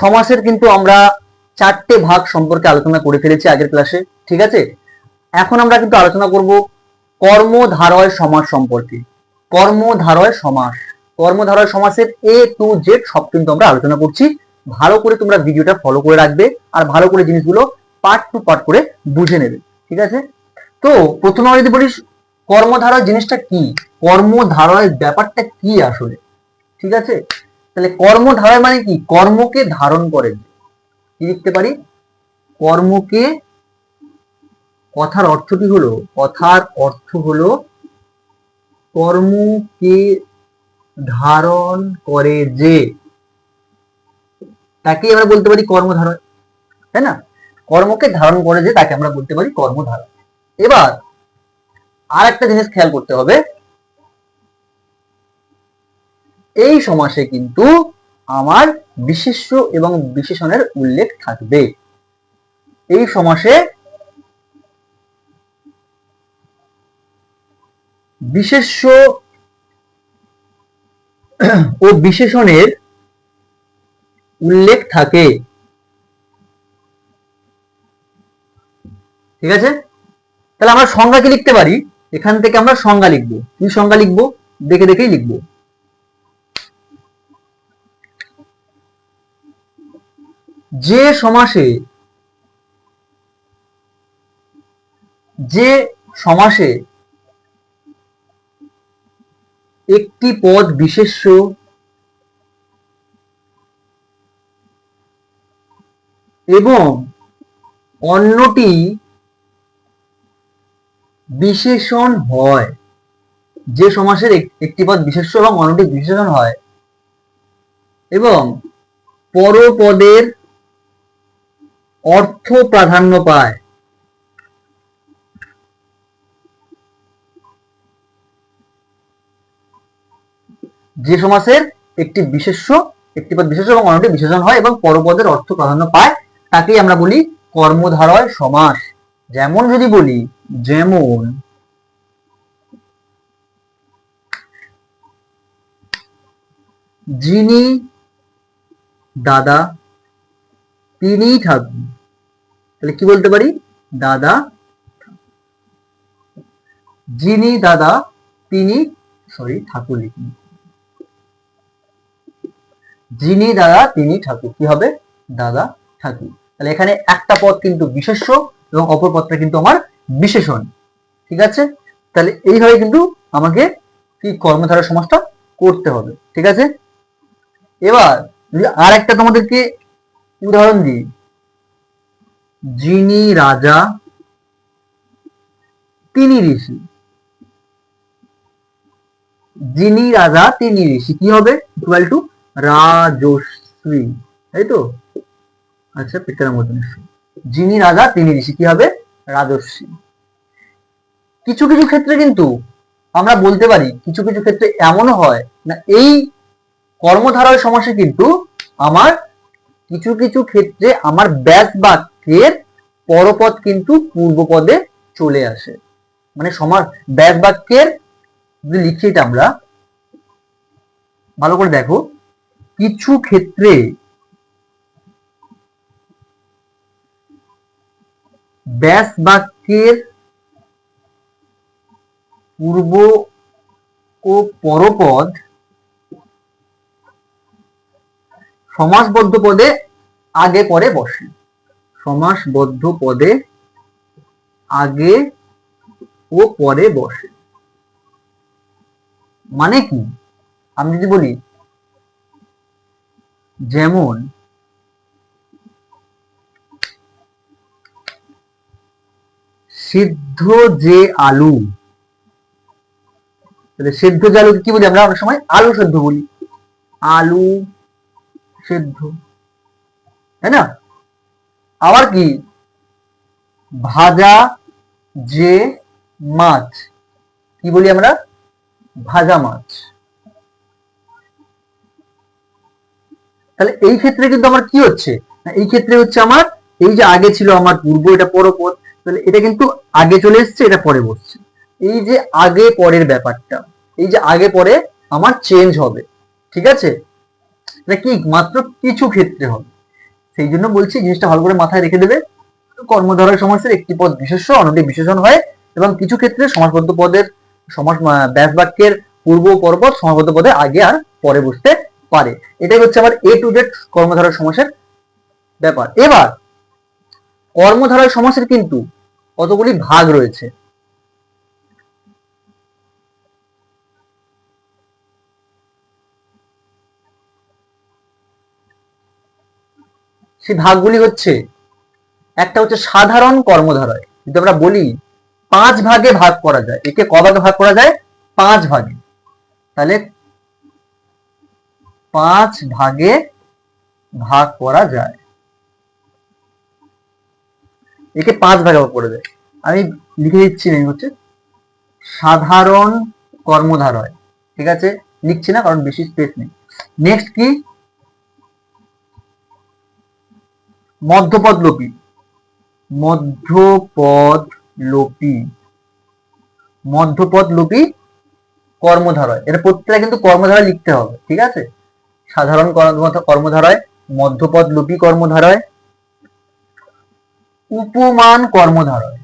সমাসের কিন্তু আমরা চারটে ভাগ সম্পর্কে আলোচনা করে ফেলেছি আগের ক্লাসে ঠিক আছে? এখন আমরা কিন্তু আলোচনা করব কর্মধারয় সমাস সম্পর্কে। কর্মধারয় সমাস। কর্মধারয় সমাসের এ টু জেড সব কিন্তু আমরা আলোচনা করছি। ভালো করে তোমরা ভিডিওটা ফলো করে রাখবে আর ভালো করে জিনিসগুলো পার্ট টু পার্ট করে বুঝে নেবে, ঠিক আছে? তো প্রথমে যদি বলিস কর্মধারয় জিনিসটা কি? কর্মধারয় ব্যাপারটা কি আসলে? ঠিক আছে? তাহলে কর্মধারয় মানে কি? কর্মকে ধারণ করে। কি লিখতে পারি? কর্মকে, কথার অর্থ কি হলো, কথার অর্থ হলো কর্মকে ধারণ করে যে। তাকে আমরা বলতে পারি কর্মধারয় তাই না? কর্মকে ধারণ করে যে, তাকে আমরা বলতে পারি কর্মধারয় এবার আর একটা জিনিস খেয়াল করতে হবে। এই সমাসে কিন্তু আমার বিশেষ্য এবং বিশেষণের উল্লেখ থাকবে। এই সমাসে বিশেষ্য ও বিশেষণের উল্লেখ থাকে। ঠিক আছে? তাহলে আমরা সংজ্ঞা কি লিখতে পারি। এখান থেকে আমরা সংজ্ঞা লিখব। কি সংজ্ঞা লিখব? দেখে দেখেই লিখব। যে সমাসে যে সমাসে একটি পদ বিশেষ্য, এবং অন্যটি বিশেষণ হয়, যে সমাসের একটি পদ বিশেষ্য এবং অন্যটি বিশেষণ হয়, এবং পরপদের অর্থ প্রাধান্য পায়। যে সমাসের একটি বিশেষ্য একটি পদ বিশেষ্য এবং অন্যটি বিশেষণ হয় এবং পরপদের অর্থ প্রাধান্য পায়, তাকেই আমরা বলি কর্মধারয় সমাস। যেমন যদি বলি, যেমন যিনি দাদা তিনি ঠাকুর তাহলে কি বলতে পারি? দাদা যিনি দাদা, তিনি সরি ঠাকুর লিখুন। যিনি দাদা, তিনি ঠাকুর। কি হবে? দাদা, ঠাকুর। তাহলে এখানে একটা পদ কিন্তু বিশেষ্য এবং অপর পদটা কিন্তু আমার বিশেষণ। ঠিক আছে? তাহলে এইভাবে কিন্তু আমাকে কি কর্মধারা সমাজটা করতে হবে। ঠিক আছে? এবার আর একটা তোমাদেরকে উদাহরণ দিই। যিনি রাজা, তিনি ঋষি। যিনি রাজা, তিনি ঋষি। কি হবে? ইকুয়াল টু রাজস্বী। তাই তো? আচ্ছা পেটার মতো নিশ্চয় যিনি রাজা, তিনি ঋষি। কি হবে? রাজস্বী। কিছু কিছু ক্ষেত্রে কিন্তু আমরা বলতে পারি, কিছু কিছু ক্ষেত্রে এমনও হয় না, এই কর্মধারার সমাসে কিন্তু আমার কিছু কিছু ক্ষেত্রে আমার ব্যাস বাক্যের পরপদ কিন্তু পূর্বপদে চলে আসে। মানে সমাস ব্যাস বাক্যের যদি লিখি এটা আমরা, ভালো করে দেখো, কিছু ক্ষেত্রে ব্যাস বাক্যের পূর্ব ও পরপদ সমাসবদ্ধ পদে আগে পরে বসে। সমাসবদ্ধ পদে আগে ও পরে বসে। মানে কি? আমি যদি বলি, যেমন সিদ্ধ যে আলু সিদ্ধ যে আলু কি বলি আমরা অনেক সময়? আলু সেদ্ধ বলি। আলু সেদ্ধ। তাই না? আবার কি? ভাজা যে মাছ। কি বলি আমরা? ভাজা মাছ। তাহলে এই ক্ষেত্রে কিন্তু আমার কি হচ্ছে? এই ক্ষেত্রে হচ্ছে আমার, এই যে আগে ছিল আমার পূর্ব, এটা পরপদ তাহলে এটা কিন্তু আগে চলে এসছে, এটা পরে বসছে। এই যে আগে পরের ব্যাপারটা, এই যে আগে পরে আমার চেঞ্জ হবে, ঠিক আছে? এটা কি? মাত্র কিছু ক্ষেত্রে হবে। সেই জন্য বলছি জিনিসটা ভালো করে মাথায় রেখে দেবে। কর্মধারয় সমাসের একটি পদ বিশেষ্য অন্যটি বিশেষণ হয় এবং কিছু ক্ষেত্রে সমাসবদ্ধ পদের সমাস ব্যাস বাক্যের পূর্ব পরপর সমাসবদ্ধ পদে আগে আর পরে বসতে পারে। এটাই হচ্ছে আমার এ টু জেড কর্মধারয় সমাসের ব্যাপার। এবার কর্মধারয় সমাসের কিন্তু কতগুলি ভাগ রয়েছে। সেই ভাগগুলি হচ্ছে, একটা হচ্ছে সাধারণ কর্মধারয়। যদি আমরা বলি, পাঁচ ভাগে ভাগ করা যায়, একে ক ভাগে ভাগ করা যায়? পাঁচ ভাগে। তাহলে পাঁচ ভাগে ভাগ করা যায়। একে পাঁচ ভাগে ভাগ করে যায় আমি লিখে দিচ্ছি না হচ্ছে, সাধারণ কর্মধারয়। ঠিক আছে? লিখছি না, কারণ বেশি স্পেস নেই। নেক্সট কি? মধ্যপদ লোপী মধ্যপদ লোপী মধ্যপদ লোপী কর্মধারয়। এটা প্রত্যেকটা কিন্তু কর্মধারয় লিখতে হবে, ঠিক আছে? সাধারণ কর্ম- কর্মধারয় মধ্যপদ লোপী কর্মধারয়, উপমান কর্মধারয়।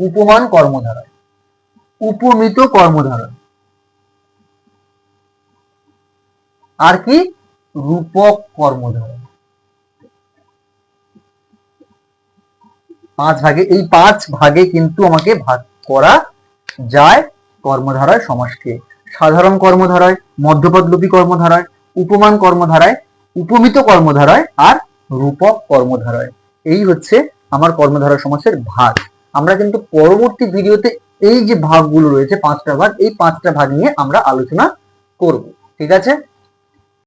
উপমান কর্মধারয়। উপমিত কর্মধারয়। আর কি? রূপক কর্মধারয় পাঁচ ভাগে, এই পাঁচ ভাগে কিন্তু আমাকে ভাগ করা যায় কর্মধারয় সমাসকে সাধারণ কর্মধারয়, মধ্যপদলোপী কর্মধারয়, উপমান কর্মধারয়, উপমিত কর্মধারায় আর রূপক কর্মধারায়। এই হচ্ছে আমার কর্মধারা সমাসের ভাগ। আমরা কিন্তু পরবর্তী ভিডিওতে এই যে ভাগগুলো রয়েছে, পাঁচটা ভাগ, এই পাঁচটা ভাগ নিয়ে আমরা আলোচনা করব। ঠিক আছে?